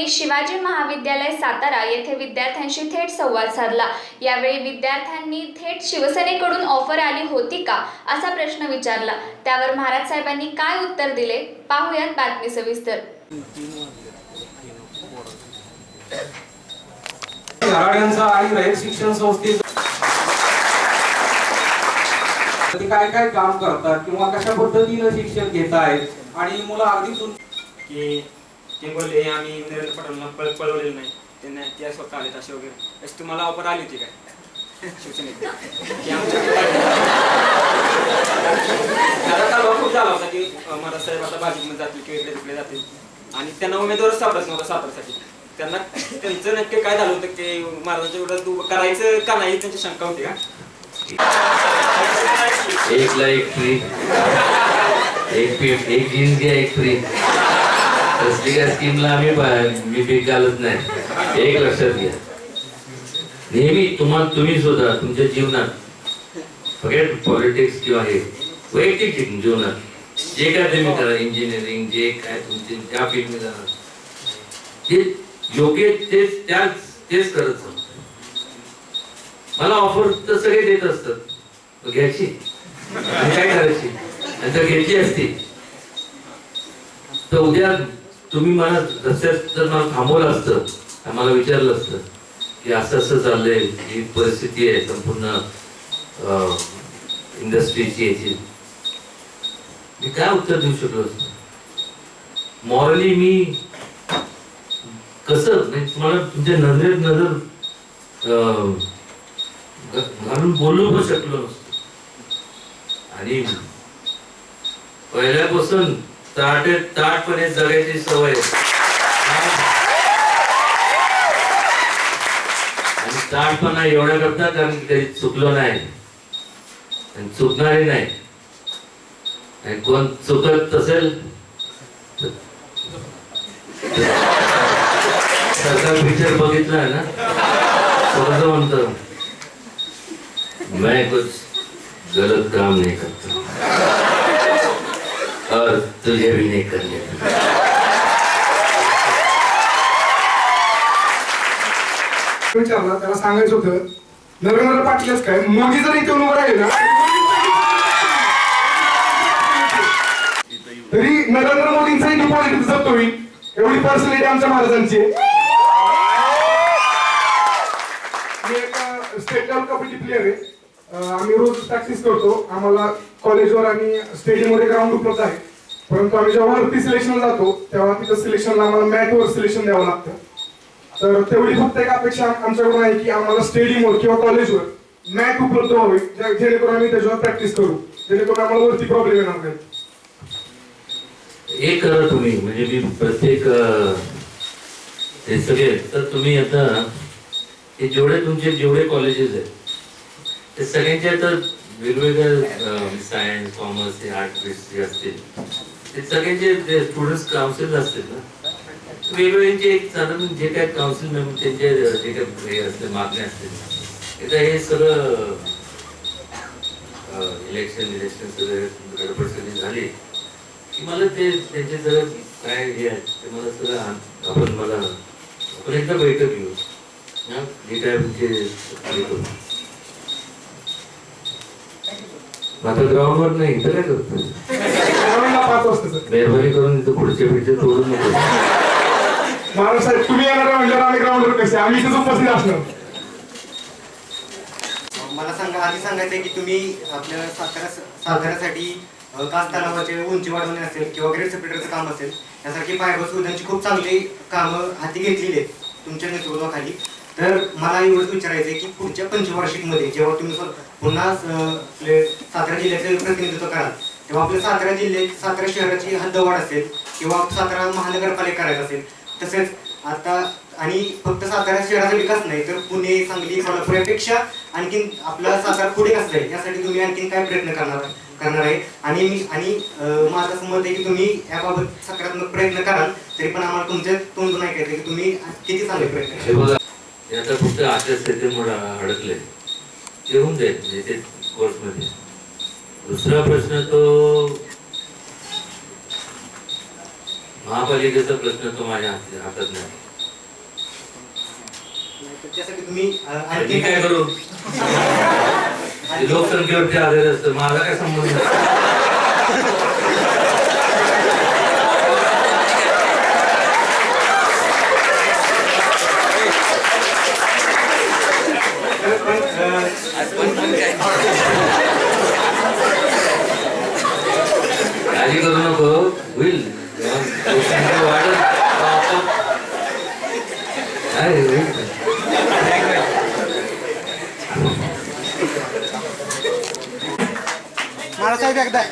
यांनी शिवाजी महाविद्यालय सातारा येथे विद्यार्थ्यांशी थेट संवाद साधला. यावेळी विद्यार्थ्यांनी थेट शिवसेनेकडून ऑफर आली होती का असा प्रश्न विचारला. त्यावर महाराज साहेबांनी काय उत्तर दिले? पाहुयात बातमी सविस्तर. आणि शिक्षण संस्थेचं काय काय काम करतात किंवा कशा पद्धतीनं शिक्षण घेत आहेत आणि मुलं अगदी की ते बोलले आम्ही नरेंद्र पटेलला पळ पळवलेलं नाही. त्यांना त्या स्वतः आलेत असे वगैरे. अशी तुम्हाला ऑफर आली होती काय? शिवसेनेत की खूप झाला होता की महाराज साहेब आता भाजपमध्ये जातील किंवा इकडे तिकडे जातील. आणि त्यांना उमेदवारच सापडत नव्हता सातारासाठी त्यांना त्यांचं नक्की काय झालं होतं की महाराजांच्या विरोधात करायचं का नाही त्यांची शंका होती का? एक ला एक फ्री एक पी- एक जीन्स घ्या एक फ्री तसली स्कीमला आम्ही मी पीक घालत नाही. एक लक्षात घ्या. नेहमी तुम्हाला तुम्ही सुद्धा तुमच्या जीवनात फगेट पॉलिटिक्स किंवा हे वैयक्तिक जीवनात जे काय तुम्ही करा इंजिनिअरिंग जे काय तुमचे त्या फील्डमध्ये जाणार ते योग्य तेच त्याच तेच करत जा. मला ऑफर तर सगळे देत असतात. घ्यायची? आणि काय करायची? आणि जर घेतली असती? तर उद्या तुम्ही मला रस्त्यात जर मला थांबवलं असतं मला विचारलं असतं की असं असं चाललंय ही परिस्थिती आहे संपूर्ण इंडस्ट्रीची याची मी काय उत्तर देऊ शकलो असतो? मॉरली मी कसं नाही तुम्हाला तुमच्या नजरेत नजर अं, घालून बोलू पण शकलो नसतो. आणि पहिल्यापासून ताट ताटपणे जगायची सवय. आणि ताटपणा एवढ्या करता कारण काही चुकलो नाही. आणि चुकणारे नाही. आणि कोण चुकत असेल तर- सरकार पिक्चर बघितला ना? तो म्हणतो. मैं कुछ गलत काम नाही करता. तर तुझे विनय करणे विचारला त्याला सांगायचं होतं नरेंद्र पाटीलच काय? मोदी जर इथे उभं राहिले ना तरी नरेंद्र मोदींचाही डिपॉझिट जप्त मी एवढी पर्सनॅलिटी आमच्या महाराजांची मी स्टेट लेवल कबड्डी प्लेअर आहे. आम्ही रोज प्रॅक्टिस करतो. आम्हाला कॉलेजवर आणि स्टेडियममध्ये ग्राउंड उपलब्ध आहे. परंतु आम्ही जेव्हा वरती सिलेक्शन जातो तेव्हा तिथं सिलेक्शनला आम्हाला मॅटवर सिलेक्शन द्यावं लागतं. तर तेवढी फक्त एक अपेक्षा आमच्याकडून आहे की आम्हाला स्टेडियमवर किंवा कॉलेजवर मॅट उपलब्ध व्हावे जेणेकरून आम्ही त्याच्यावर प्रॅक्टिस करू जेणेकरून आम्हाला वरती प्रॉब्लेम येणार नाही. एक करा तुम्ही म्हणजे मी प्रत्येक हे सगळे तर तुम्ही आता हे जेवढे तुमचे जेवढे कॉलेजेस आहेत ते सगळ्यांचे आता वेगवेगळ्या सायन्स कॉमर्स आर्ट जे असतील. ते सगळ्यांचे स्टुडंट्स काउन्सिल असतील ना वेगवेगळ्यांचे एक साधारण जे काय काउन्सिल मेंबर त्यांचे जे काय हे असते मागण्या असतील एकदा हे सगळं इलेक्शन इलेक्शन सगळं गडबड सगळी झाली. की मला ते त्यांचे सगळं काय हे आहे ते मला सगळं आपण मला आपण एकदा बैठक घेऊ. हा? जे काय म्हणजे आता ग्राउंडवर नाही इथं काय करतो सर मेहरबानी करून इथं पुढचे पिढचे तोडून नको. महाराज साहेब तुम्ही येणार म्हणल्यावर आम्ही ग्राउंडवर कसे आम्ही इथेच उपस्थित असणार. मला सांगा आधी सांगायचं की तुम्ही आपल्या सातारा साताऱ्यासाठी कास तलावाचे उंची वाढवणे असेल किंवा ग्रेड सेपरेटरचं काम असेल यासारखी पायाभूत सुविधांची खूप चांगली कामं हाती घेतलेली आहेत तुमच्या नेतृत्वाखाली. तर मला एवढंच विचारायचं आहे की पुढच्या पंचवार्षिकमध्ये जेव्हा तुम्ही पुन्हा आपले सातारा जिल्ह्याचे प्रतिनिधित्व कराल किंवा आपल्या सातारा जिल्ह्यात सातारा शहराची हद्दवाढ असेल किंवा सातारा महानगरपालिका करायचं असेल तसेच आता आणि फक्त सातारा शहराचा विकास नाही तर पुणे सांगली कोल्हापूर यापेक्षा आणखीन आपला सातारा पुढे कसं आहे? यासाठी तुम्ही आणखीन काय प्रयत्न करणार करणार आहे? आणि मी आणि माझं असं मत आहे की तुम्ही याबाबत सकारात्मक प्रयत्न कराल तरी पण आम्हाला तुमचे तोंडून ऐकायचं की तुम्ही किती चांगले प्रयत्न याचा ते फक्त आचारसंहितेमुळे अडकले. ते होऊन जाईल म्हणजे ते कोर्समध्ये दुसरा प्रश्न तो महापालिकेचा प्रश्न तो माझ्या हातात नाही. मी काय करू? लोकसंख्येवरती आलेलं असतं माझा काय संबंध? काळजी करू नको होईल. महाराज साहेब एकदा